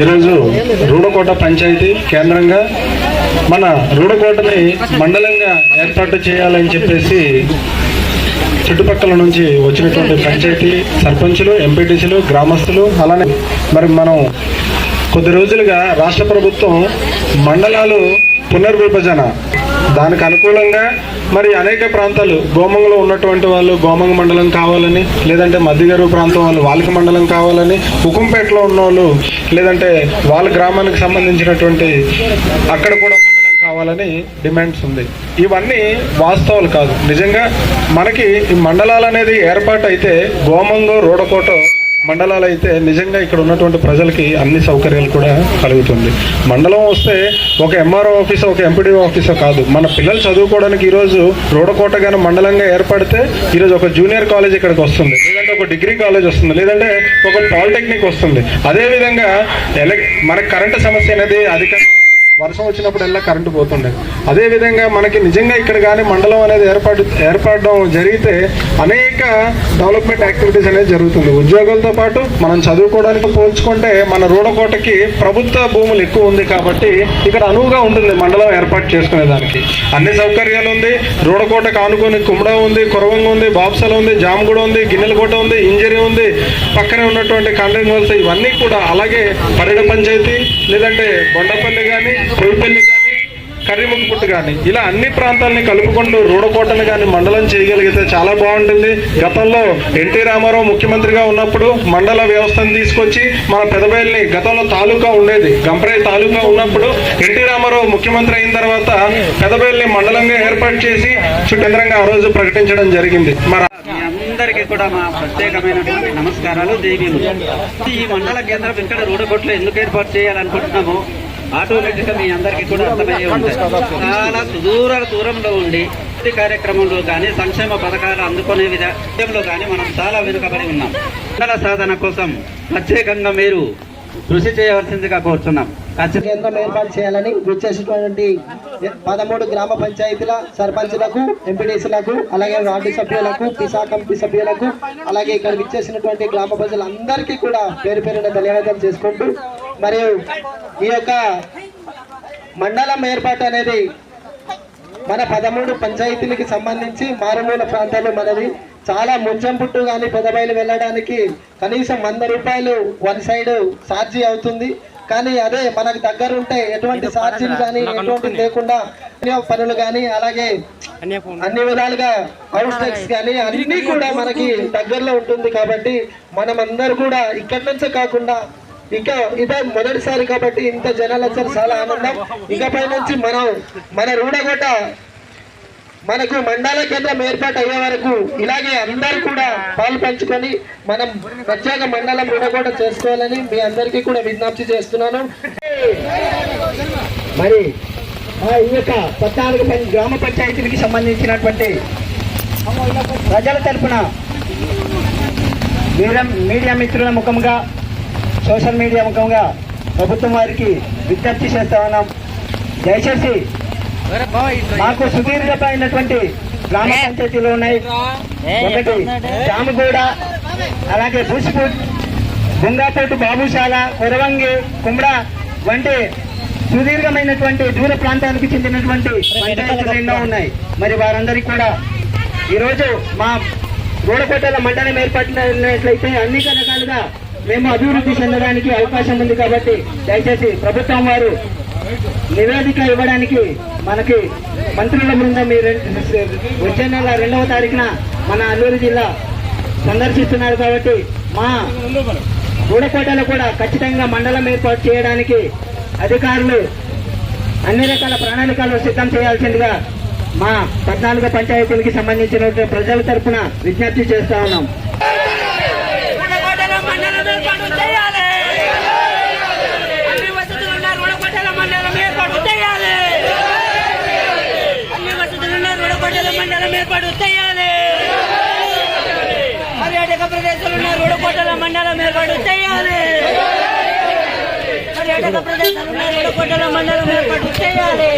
ఈరోజు రూడకోట పంచాయతీ కేంద్రంగా మన రూడకోటని మండలంగా ఏర్పాటు చేయాలని చెప్పేసి చుట్టుపక్కల నుంచి వచ్చినటువంటి పంచాయతీ సర్పంచులు ఎంపీటీసీలు గ్రామస్తులు అలానే మరి మనం కొద్ది రోజులుగా రాష్ట్ర ప్రభుత్వం మండలాలు పునర్విభజన. దానికి అనుకూలంగా మరి అనేక ప్రాంతాలు గోమంగలో ఉన్నటువంటి వాళ్ళు గోమంగ మండలం కావాలని లేదంటే మధ్యగరువు ప్రాంతం వాళ్ళు వాళ్ళకి మండలం కావాలని ఉకుంపేటలో ఉన్న వాళ్ళు లేదంటే వాళ్ళ గ్రామానికి సంబంధించినటువంటి అక్కడ కూడా మండలం కావాలని డిమాండ్స్ ఉంది. ఇవన్నీ వాస్తవాలు కాదు. నిజంగా మనకి ఈ మండలాలు అనేది ఏర్పాటు అయితే గోమంగో రోడకోటో మండలాలు అయితే నిజంగా ఇక్కడ ఉన్నటువంటి ప్రజలకి అన్ని సౌకర్యాలు కూడా కలుగుతుంది. మండలం వస్తే ఒక ఎంఆర్ఓ ఆఫీస్ ఒక ఎంపీడీ ఆఫీసో కాదు. మన పిల్లలు చదువుకోవడానికి ఈరోజు రోడకోట గాని మండలంగా ఏర్పడితే ఈరోజు ఒక జూనియర్ కాలేజ్ ఇక్కడికి వస్తుంది. లేదంటే ఒక డిగ్రీ కాలేజ్ వస్తుంది. లేదంటే ఒక పాలిటెక్నిక్ వస్తుంది. అదేవిధంగా ఎలక్ మనకి కరెంటు సమస్య అనేది అధికంగా వర్షం వచ్చినప్పుడు ఎల్లా కరెంటు పోతుండే. అదే విధంగా మనకి నిజంగా ఇక్కడ కానీ మండలం అనేది ఏర్పాటు ఏర్పడడం జరిగితే అనేక డెవలప్మెంట్ యాక్టివిటీస్ అనేది జరుగుతుంది. ఉద్యోగాలతో పాటు మనం చదువుకోవడానికి పోల్చుకుంటే మన రూడకోటకి ప్రభుత్వ భూములు ఎక్కువ ఉంది కాబట్టి ఇక్కడ అనువుగా ఉంటుంది మండలం ఏర్పాటు చేసుకునే దానికి. అన్ని సౌకర్యాలు ఉంది. రూడకోటకు ఆనుకొని కుమ్మడ ఉంది కురవంగ ఉంది బాప్సల ఉంది జామగూడ ఉంది గిన్నెలకోట ఉంది ఇంజరీ ఉంది. పక్కనే ఉన్నటువంటి కండ్రింగ్ వలస ఇవన్నీ కూడా అలాగే పరిడ పంచాయతీ లేదంటే బొండపల్లి కానీ పొయ్యిపల్లి కానీ కర్రీముఖపుట్టు కానీ ఇలా అన్ని ప్రాంతాలని కలుపుకుంటూ రూడకోటను కానీ మండలం చేయగలిగితే చాలా బాగుంటుంది. గతంలో ఎన్టీ రామారావు ముఖ్యమంత్రిగా ఉన్నప్పుడు మండల వ్యవస్థను తీసుకొచ్చి మన పెదబయల్ని గతంలో తాలూకా ఉండేది. గంపరే తాలూకా ఉన్నప్పుడు ఎన్టీ రామారావు ముఖ్యమంత్రి అయిన తర్వాత పెదబయల్ని మండలంగా ఏర్పాటు చేసి చుట్టంద్రంగా ఆ రోజు ప్రకటించడం జరిగింది. మరి అందరికీ కూడా మా ప్రత్యేకమైనటువంటి నమస్కారాలు దేవీలు ఈ మండల కేంద్రం ఇక్కడ రూడకోట్లో ఎందుకు ఏర్పాటు చేయాలనుకుంటున్నాము ఆటోమేటిక్గా మీ అందరికీ కూడా అర్థమయ్యే ఉంటుంది. చాలా సుదూర దూరంలో ఉండి కార్యక్రమంలో కానీ సంక్షేమ పథకాలు అందుకునే విధంలో కానీ మనం చాలా వెనుకబడి ఉన్నాం. సాధన కోసం ప్రత్యేకంగా మీరు కృషి చేయవలసిందిగా కోరుతున్నాం కేంద్రం ఏర్పాటు చేయాలని విచ్చేసినటువంటి పదమూడు గ్రామ పంచాయతీల సర్పంచులకు ఎంపీడీసీలకు అలాగే వార్డు సభ్యులకు పిసా కమిటీ సభ్యులకు అలాగే ఇక్కడ విచ్చేసినటువంటి గ్రామ ప్రజలందరికీ కూడా పేరు పేరున ధన్యవాదాలు చేసుకుంటూ మరియు ఈ యొక్క మండలం ఏర్పాటు అనేది మన పదమూడు పంచాయతీలకి సంబంధించి మారుమూల ప్రాంతాలు మనది. చాలా ముంచంపుట్టు కానీ పెదబయలు వెళ్ళడానికి కనీసం వంద రూపాయలు వన్ సైడ్ ఛార్జీ అవుతుంది. కానీ అదే మనకు దగ్గర ఉంటే ఎటువంటి ఛార్జీలు కానీ ఎటువంటి లేకుండా పనులు కానీ అలాగే అన్ని విధాలుగా హౌస్ ట్యాక్స్ కానీ అన్ని కూడా మనకి దగ్గరలో ఉంటుంది కాబట్టి మనం అందరూ కూడా ఇక్కడి నుంచే కాకుండా ఇక ఇదే మొదటిసారి కాబట్టి ఇంత జనాలు వచ్చారు చాలా ఆనందం. ఇకపై నుంచి మనం మన రూడగొట్ట మనకు మండల కేంద్రం ఏర్పాటు అయ్యే వరకు ఇలాగే అందరూ కూడా పాలు పంచుకొని మనం ప్రత్యేక మండలం విడగొట చేసుకోవాలని మీ అందరికీ కూడా విజ్ఞప్తి చేస్తున్నాను. మరి ఈ యొక్క పద్నాలుగు గ్రామ పంచాయతీలకి సంబంధించినటువంటి ప్రజల తరఫున మీడియా మిత్రుల ముఖంగా సోషల్ మీడియా ముఖంగా ప్రభుత్వం వారికి విజ్ఞప్తి చేస్తా ఉన్నాం. దయచేసి మాకు సుదీర్ఘమైనటువంటి గ్రామ పంచాయతీలు ఉన్నాయి. ఒకటి జామగూడ అలాగే బూసిపూట్ బొంగాపోటు బాబుశాల కొరవంగి కుమ్ర వంటి సుదీర్ఘమైనటువంటి దూర ప్రాంతానికి చెందినటువంటి పంచాయతీలు ఎన్నో ఉన్నాయి. మరి వారందరికీ కూడా ఈరోజు మా రూడకోటల మండలం ఏర్పడినట్లయితే అన్ని రకాలుగా మేము అభివృద్ధి చెందడానికి అవకాశం ఉంది కాబట్టి దయచేసి ప్రభుత్వం వారు నివేదిక ఇవ్వడానికి మనకి మంత్రుల బృందం మీ వచ్చే నెల రెండవ తారీఖున మన అల్లూరు జిల్లా సందర్శిస్తున్నారు కాబట్టి మా గూడకోటలో కూడా ఖచ్చితంగా మండలం ఏర్పాటు చేయడానికి అధికారులు అన్ని రకాల ప్రణాళికలు సిద్ధం చేయాల్సిందిగా మా పద్నాలుగు పంచాయతీలకి సంబంధించిన ప్రజల తరఫున విజ్ఞప్తి చేస్తా ఉన్నాం రుణకోటల మండలం ఏర్పాటు చేయాలి అన్ని వసతులున్న రుణకోటల మండలం ఏర్పాటు చేయాలి అన్ని వసతులున్న రుణకోటల మండలం ఏర్పాటు చేయాలి పర్యాటక ప్రదేశాలున్న కోటల మండలం ఏర్పాటు చేయాలి పర్యాటక ప్రదేశాలున్న కోటల మండలం ఏర్పాటు చేయాలి